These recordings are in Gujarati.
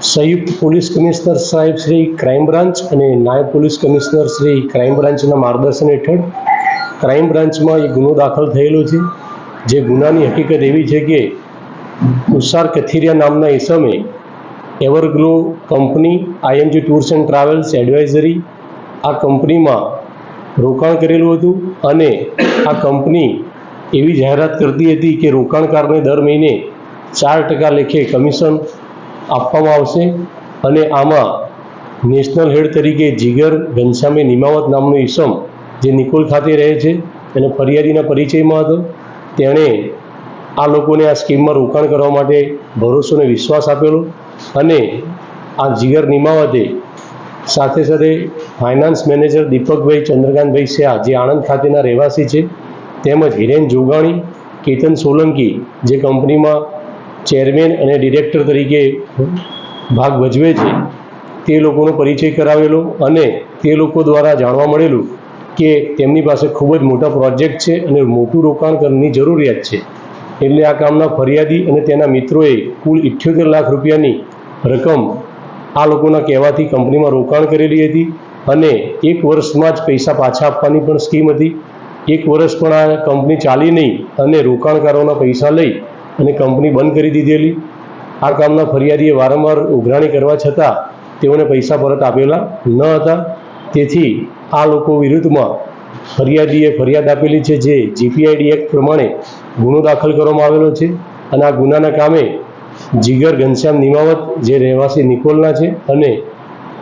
સંયુક્ત પોલીસ કમિશનર સાહેબ શ્રી ક્રાઇમ બ્રાન્ચ અને નાયબ પોલીસ કમિશનર શ્રી ક્રાઇમ બ્રાન્ચના માર્ગદર્શન હેઠળ ક્રાઇમ બ્રાન્ચમાં એક ગુનો દાખલ થયેલો છે. જે ગુનાની હકીકત એવી છે કે તુષાર કથિરિયા નામના ઇસમે Everglow company IMG tours and travels advisory આ કંપનીમાં રોકાણ કરેલું હતું અને આ કંપની એવી જાહેરાત કરતી હતી કે રોકાણકારને દર મહિને ચાર ટકા લેખે કમિશન આપવામાં આવશે અને આમાં નેશનલ હેડ તરીકે જીગર ઘનશ્યામી નિમાવત નામનો ઈસમ જે નિકોલ ખાતે રહે છે અને ફરિયાદીના પરિચયમાં હતો. તેણે આ લોકોને આ સ્કીમમાં રોકાણ કરવા માટે ભરોસો અને વિશ્વાસ આપેલો અને આ જીગર નિમાવતે સાથે સાથે ફાઇનાન્સ મેનેજર દીપકભાઈ ચંદ્રકાંતભાઈ શાહ જે આણંદ ખાતેના રહેવાસી છે, તેમજ હિરેન જોગાણી, કેતન સોલંકી જે કંપનીમાં ચેરમેન અને ડિરેક્ટર તરીકે ભાગ ભજવે છે, તે લોકોનો પરિચય કરાવેલો અને તે લોકો દ્વારા જાણવા મળેલું કે તેમની પાસે ખૂબ જ મોટા પ્રોજેક્ટ છે અને મોટું રોકાણ કરવાની જરૂરિયાત છે. એટલે આ કામના ફરિયાદી અને તેના મિત્રોએ કુલ ઇઠ્યોતેર લાખ રૂપિયાની રકમ આ લોકોના કહેવાથી કંપનીમાં રોકાણ કરેલી હતી અને એક વર્ષમાં જ પૈસા પાછા આપવાની પણ સ્કીમ હતી. એક વર્ષ પણ આ કંપની ચાલી નહીં અને રોકાણકારોના પૈસા લઈ અને કંપની બંધ કરી દીધેલી. આ કામના ફરિયાદીએ વારંવાર ઉઘરાણી કરવા છતાં તેઓને પૈસા પરત આપેલા ન હતા. તેથી આ લોકો વિરુદ્ધમાં ફરિયાદીએ ફરિયાદ આપેલી છે જે જીપીઆઈડી એક્ટ પ્રમાણે ગુનો દાખલ કરવામાં આવેલો છે અને આ ગુનાના કામે જીગર ઘનશ્યામ નિમાવત, જે રહેવાસી નિકોલના છે, અને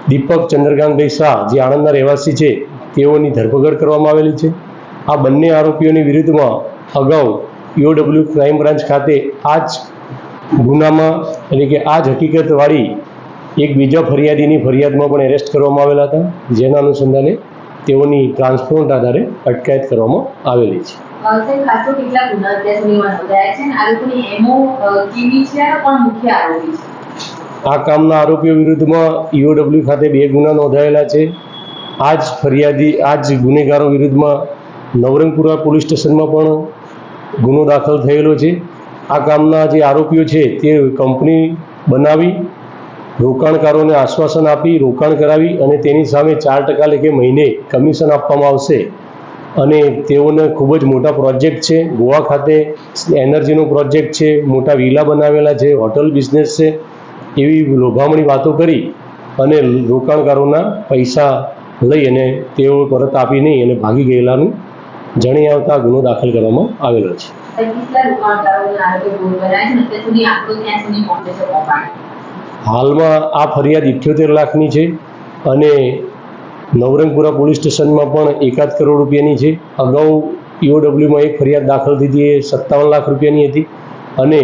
દીપક ચંદ્રકાંતભાઈ શાહ જે આણંદના રહેવાસી છે, તેઓની ધરપકડ કરવામાં આવેલી છે. આ બંને આરોપીઓની વિરુદ્ધમાં અગાઉ પીઓડબ્લ્યુ ક્રાઇમ બ્રાન્ચ ખાતે આ જ ગુનામાં એટલે કે આ જ હકીકતવાળી એક બીજા ફરિયાદીની ફરિયાદમાં પણ એરેસ્ટ કરવામાં આવેલા હતા જેના અનુસંધાને તેઓની ટ્રાન્સપોર્ટ આધારે અટકાયત કરવામાં આવેલી છે. આ કામના આરોપીઓ વિરુદ્ધમાં ઈઓડબ્લ્યુ ખાતે બે ગુના નોંધાયેલા છે. આ જ ફરિયાદી આ જ ગુનેગારો વિરુદ્ધમાં નવરંગપુરા પોલીસ સ્ટેશનમાં પણ ગુનો દાખલ થયેલો છે. આ કામના જે આરોપીઓ છે તે કંપની બનાવી, રોકાણકારોને આશ્વાસન આપી, રોકાણ કરાવી અને તેની સામે ચાર ટકા લેખે મહિને કમિશન આપવામાં આવશે. અને તેઓને ખૂબ જ મોટા પ્રોજેક્ટ છે. ગોવા ખાતે એનર્જીનો પ્રોજેક્ટ છે. મોટા વિલા બનાવેલા છે. હોટલ બિઝનેસ છે. એવી લોભામણી વાતો કરી અને રોકાણકારોના પૈસા લઈ અને તેઓ પરત આપી નહીં અને ભાગી ગયેલાનું જણી આવતા ગુનો દાખલ કરવામાં આવેલો છે. હાલમાં આ ફરિયાદ ઇઠ્યોતેર લાખની છે અને નવરંગપુરા પોલીસ સ્ટેશનમાં પણ એકાદ કરોડ રૂપિયાની છે. અગાઉ ઈઓડબ્લ્યુમાં એક ફરિયાદ દાખલ થઈ એ સત્તાવન લાખ રૂપિયાની હતી અને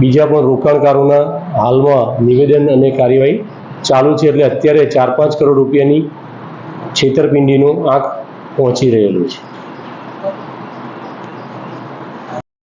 બીજા પણ રોકાણકારોના હાલમાં નિવેદન અને કાર્યવાહી ચાલુ છે એટલે અત્યારે ચાર પાંચ કરોડ રૂપિયાની છેતરપિંડીનો આંક પહોંચી રહેલું છે.